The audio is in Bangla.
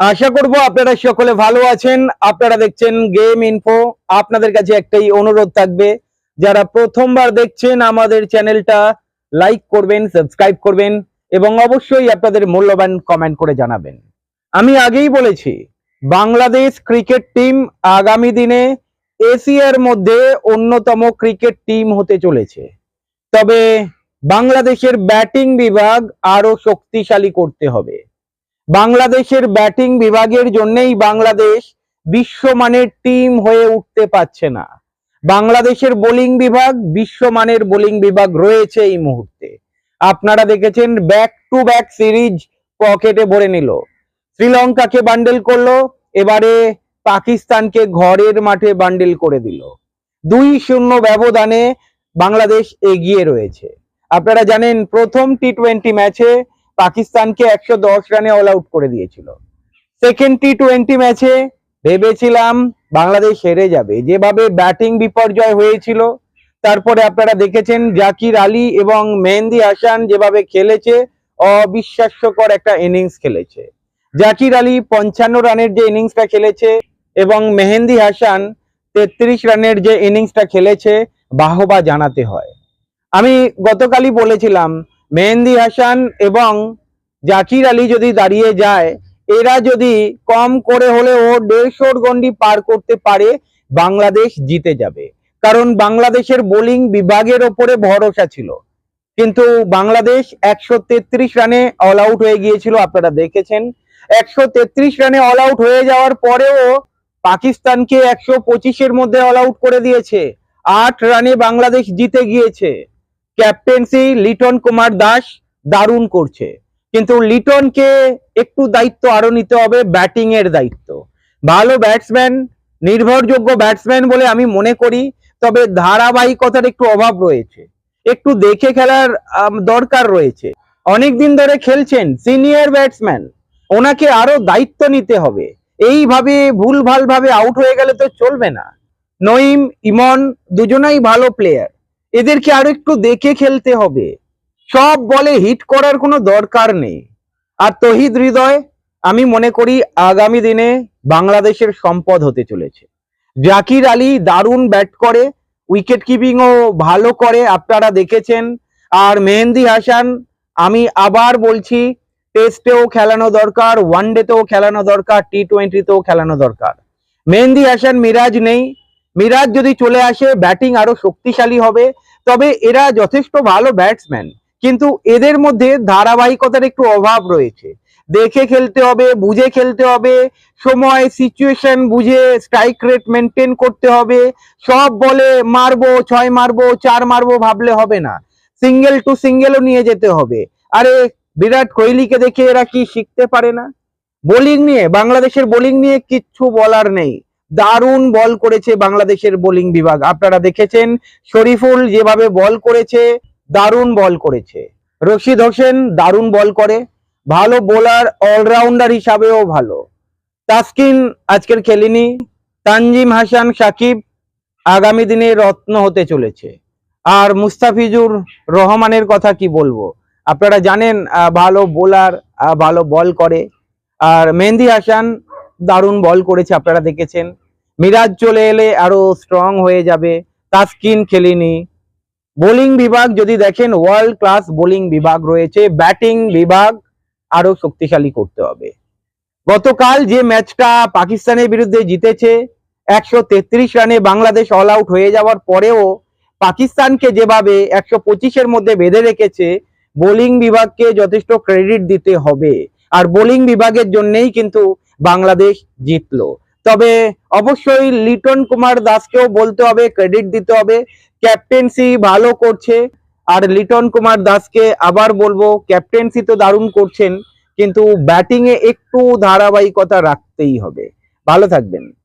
আশা করব আপনারা সকলে ভালো আছেন। আপনারা দেখছেন গেম ইনফো। আপনাদের কাছে একটাই অনুরোধ থাকবে, যারা প্রথমবার দেখছেন আমাদের চ্যানেলটা, লাইক করবেন, সাবস্ক্রাইব করবেন, এবং অবশ্যই আপনাদের মূল্যবান কমেন্ট করে জানাবেন। আমি আগেই বলেছি, বাংলাদেশ ক্রিকেট টিম আগামী দিনে এশিয়ার মধ্যে অন্যতম ক্রিকেট টিম হতে চলেছে। তবে বাংলাদেশের ব্যাটিং বিভাগ আরও শক্তিশালী করতে হবে। বাংলাদেশের ব্যাটিং বিভাগের জন্যই বাংলাদেশ বিশ্বমানের টিম হয়ে উঠতে পারছে না। বাংলাদেশের বোলিং বিভাগ বিশ্বমানের বোলিং বিভাগ রয়েছে এই মুহূর্তে। আপনারা দেখেছেন ব্যাক টু ব্যাক সিরিজ পকেটে ভরে নিল। শ্রীলঙ্কাকে বান্ডেল করল, এবারে পাকিস্তানকে ঘরের মাঠে বান্ডেল করে দিল। দুই শূন্য ব্যবধানে বাংলাদেশ এগিয়ে রয়েছে। আপনারা জানেন প্রথম টি টোয়েন্টি ম্যাচে পাকিস্তানকে একশো দশ রানে অল আউট করে দিয়েছিল। সেকেন্ড টি টোয়েন্টি ম্যাচে ভেবেছিলাম বাংলাদেশ হেরে যাবে। যেভাবে ব্যাটিং বিপর্যয় হয়েছিল, তারপরে আপনারা দেখেছেন জাকির আলী এবং মেহেন্দি হাসান যেভাবে খেলেছে, অবিশ্বাস্যকর একটা ইনিংস খেলেছে। জাকির আলী পঞ্চান্ন রানের যে ইনিংসটা খেলেছে এবং মেহেন্দি হাসান তেত্রিশ রানের যে ইনিংসটা খেলেছে, বাহবা জানাতে হয়। আমি গতকালই বলেছিলাম, মেহেন্দি হাসান এবং জাকির আলী যদি দাঁড়িয়ে যায়, এরা যদি কম করে হলেও দেড়শোর গন্ডি পার করতে পারে, বাংলাদেশ জিতে যাবে। কারণ বাংলাদেশের বোলিং বিভাগের ওপরে ভরসা ছিল। কিন্তু বাংলাদেশ একশো তেত্রিশ রানে অল আউট হয়ে গিয়েছিল, আপনারা দেখেছেন। একশো তেত্রিশ রানে অল আউট হয়ে যাওয়ার পরেও পাকিস্তানকে একশো পঁচিশের মধ্যে অল আউট করে দিয়েছে। আট রানে বাংলাদেশ জিতে গিয়েছে। ক্যাপ্টেন্সি লিটন কুমার দাস দারুণ করছে। কিন্তু লিটনকে একটু দায়িত্ব আরও নিতে হবে ব্যাটিং এর দায়িত্ব। ভালো ব্যাটসম্যান, নির্ভরযোগ্য ব্যাটসম্যান বলে আমি মনে করি, তবে ধারাবাহিকতার একটু অভাব রয়েছে। একটু দেখে খেলার দরকার রয়েছে। অনেক দিন ধরে খেলছেন সিনিয়র ব্যাটসম্যান, ওনাকে আরও দায়িত্ব নিতে হবে। এইভাবে ভুলভাল ভাবে আউট হয়ে গেলে তো চলবে না। নঈম, ইমন, দুজনাই ভালো প্লেয়ার। এদেরকে আরও একটু দেখে খেলতে হবে। সব বলে হিট করার কোনো দরকার নেই। আর তহিদ হৃদয়, আমি মনে করি আগামী দিনে বাংলাদেশের সম্পদ হতে চলেছে। জাকির আলী দারুণ ব্যাট করে উইকেট কিপিংও ভালো করে, আপনারা দেখেছেন। আর মেহেন্দি হাসান, আমি আবার বলছি টেস্টেও খেলানো দরকার ওয়ান ওয়ানডেতেও খেলানো দরকার টি টোয়েন্টিতেও খেলানো দরকার। মেহেন্দি হাসান, মিরাজ নেই। মিরাজ যদি চলে আসে ব্যাটিং আরও শক্তিশালী হবে। তবে এরা যথেষ্ট ভালো ব্যাটসম্যান কিন্তু এদের মধ্যে ধারাবাহিকতার একটু অভাব রয়েছে। দেখে খেলতে হবে, বুঝে খেলতে হবে, সময় সিচুয়েশন বুঝে স্ট্রাইক রেট মেনটেন করতে হবে, সব বলে মারবো, ছয় মারবো, চার মারবো ভাবলে হবে না। সিঙ্গেল টু সিঙ্গেলও নিয়ে যেতে হবে। আরে বিরাট কোহলিকে দেখে এরা কি শিখতে পারে না? বোলিং নিয়ে, বাংলাদেশের বোলিং নিয়ে কিচ্ছু বলার নেই। দারুণ বল করেছে বাংলাদেশের বোলিং বিভাগ। আপনারা দেখেছেন, শরীফুল যেভাবে বল করেছে দারুণ বল করেছে। রশিদ হোসেন দারুণ বল করে। ভালো বোলার অলরাউন্ডার হিসাবেও ভালো। তাসকিন আজকের খেলেনি। তানজিম হাসান, সাকিব আগামী দিনে রত্ন হতে চলেছে। আর মুস্তাফিজুর রহমানের কথা কি বলব? আপনারা জানেন ভালো বোলার ভালো বল করে। আর মেহেন্দি হাসান দারুণ বল করেছে, আপনারা দেখেছেন। মিরাজ চলে এলে আরও স্ট্রং হয়ে যাবে। তাসকিন খেলেনি। বোলিং বিভাগ যদি দেখেন ওয়ার্ল্ড ক্লাস বোলিং বিভাগ রয়েছে ব্যাটিং বিভাগ আরও শক্তিশালী করতে হবে। গতকাল যে ম্যাচটা পাকিস্তানের বিরুদ্ধে জিতেছে, একশো তেত্রিশ রানে বাংলাদেশ অল আউট হয়ে যাওয়ার পরেও পাকিস্তানকে যেভাবে একশো পঁচিশের মধ্যে বেঁধে রেখেছে, বোলিং বিভাগকে যথেষ্ট ক্রেডিট দিতে হবে। আর বোলিং বিভাগের জন্যই কিন্তু বাংলাদেশ জিতলো। তবে অবশ্যই লিটন কুমার দাসকেও বলতে হবে ক্রেডিট দিতে হবে। ক্যাপ্টেন্সি ভালো করছে। আর লিটন কুমার দাসকে আবার বলব ক্যাপ্টেন্সি তো দারুণ করছেন, কিন্তু ব্যাটিংয়ে একটু ধারাবাহিকতা রাখতেই হবে। ভালো থাকবেন।